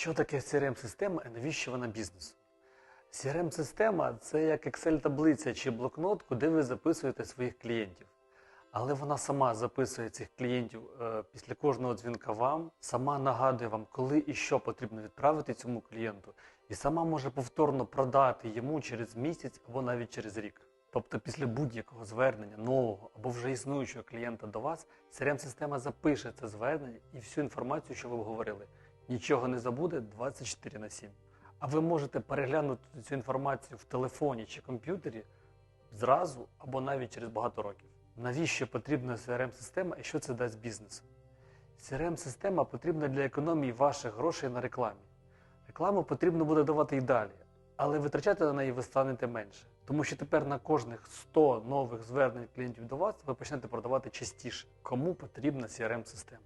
Що таке CRM-система і навіщо вона бізнесу? CRM-система це як Excel-таблиця чи блокнот, куди ви записуєте своїх клієнтів. Але вона сама записує цих клієнтів е, після кожного дзвінка вам, сама нагадує вам, коли і що потрібно відправити цьому клієнту, і сама може повторно продати йому через місяць або навіть через рік. Тобто після будь-якого звернення нового або вже існуючого клієнта до вас, CRM-система запише це звернення і всю інформацію, що ви обговорили. Нічого не забуде 24 на 7. А ви можете переглянути цю інформацію в телефоні чи комп'ютері зразу або навіть через багато років. Навіщо потрібна CRM-система і що це дасть бізнесу? CRM-система потрібна для економії ваших грошей на рекламі. Рекламу потрібно буде давати і далі, але витрачати на неї ви станете менше. Тому що тепер на кожних 100 нових звернень клієнтів до вас ви почнете продавати частіше. Кому потрібна CRM-система?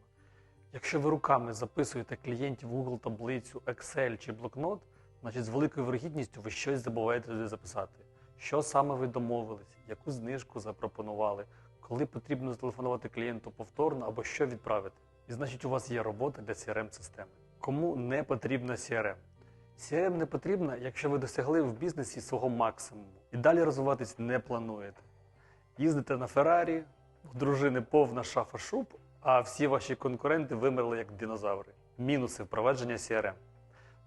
Якщо ви руками записуєте клієнтів в Google таблицю, Excel чи блокнот, значить з великою вирогідністю ви щось забуваєте туди записати. Що саме ви домовились, яку знижку запропонували, коли потрібно зателефонувати клієнту повторно або що відправити. І значить, у вас є робота для CRM-системи. Кому не потрібна CRM? CRM не потрібна, якщо ви досягли в бізнесі свого максимуму і далі розвиватись не плануєте. Їздите на Феррарі, у дружини повна шафа шуб, а всі ваші конкуренти вимерли як динозаври. Мінуси впровадження CRM.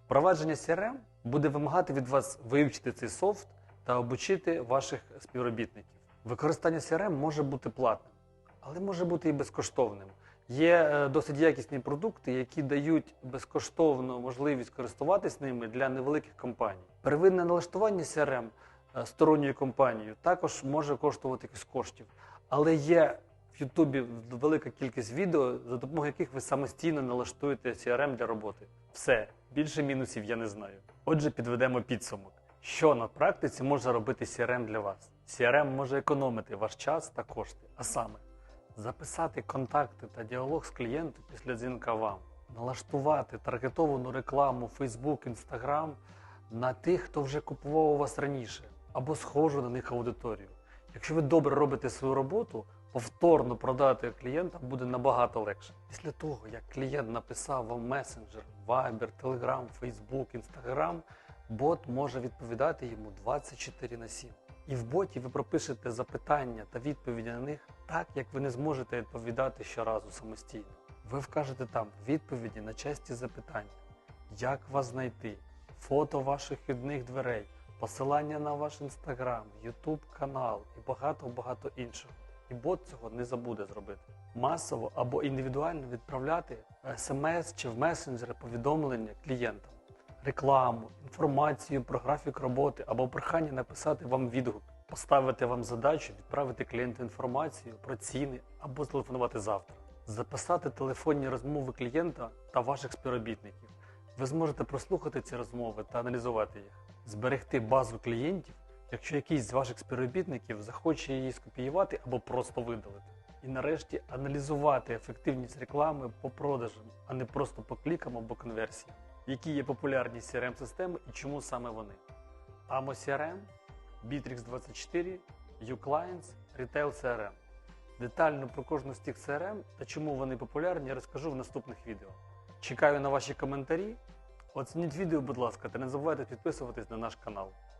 Впровадження CRM буде вимагати від вас вивчити цей софт та обучити ваших співробітників. Використання CRM може бути платним, але може бути і безкоштовним. Є е, досить якісні продукти, які дають безкоштовну можливість користуватись ними для невеликих компаній. Первинне налаштування CRM е, сторонньою компанією також може коштувати якихось коштів, але є в Ютубі велика кількість відео, за допомогою яких ви самостійно налаштуєте CRM для роботи. Все, більше мінусів я не знаю. Отже, підведемо підсумок. Що на практиці може робити CRM для вас? CRM може економити ваш час та кошти, а саме записати контакти та діалог з клієнтом після дзвінка вам, налаштувати таргетовану рекламу Facebook, Instagram на тих, хто вже купував у вас раніше, або схожу на них аудиторію. Якщо ви добре робите свою роботу, повторно продати клієнта буде набагато легше. Після того, як клієнт написав вам месенджер, Viber, Telegram, Facebook, Instagram, бот може відповідати йому 24 на 7. І в боті ви пропишете запитання та відповіді на них так, як ви не зможете відповідати щоразу самостійно. Ви вкажете там відповіді на часті запитання, як вас знайти, фото ваших вхідних дверей, посилання на ваш інстаграм, Ютуб канал і багато-багато іншого. І бот цього не забуде зробити. Масово або індивідуально відправляти смс чи в месенджери повідомлення клієнтам, рекламу, інформацію про графік роботи або прохання написати вам відгук, поставити вам задачу, відправити клієнту інформацію про ціни або зателефонувати завтра, записати телефонні розмови клієнта та ваших співробітників. Ви зможете прослухати ці розмови та аналізувати їх, зберегти базу клієнтів, якщо якийсь з ваших співробітників захоче її скопіювати або просто видалити. І нарешті аналізувати ефективність реклами по продажам, а не просто по клікам або конверсіям. Які є популярні CRM-системи і чому саме вони? AMO CRM, Bittrex 24, uClients, Retail CRM. Детально про кожну з цих CRM та чому вони популярні, розкажу в наступних відео. Чекаю на ваші коментарі. Оцініть відео, будь ласка, та не забувайте підписуватись на наш канал.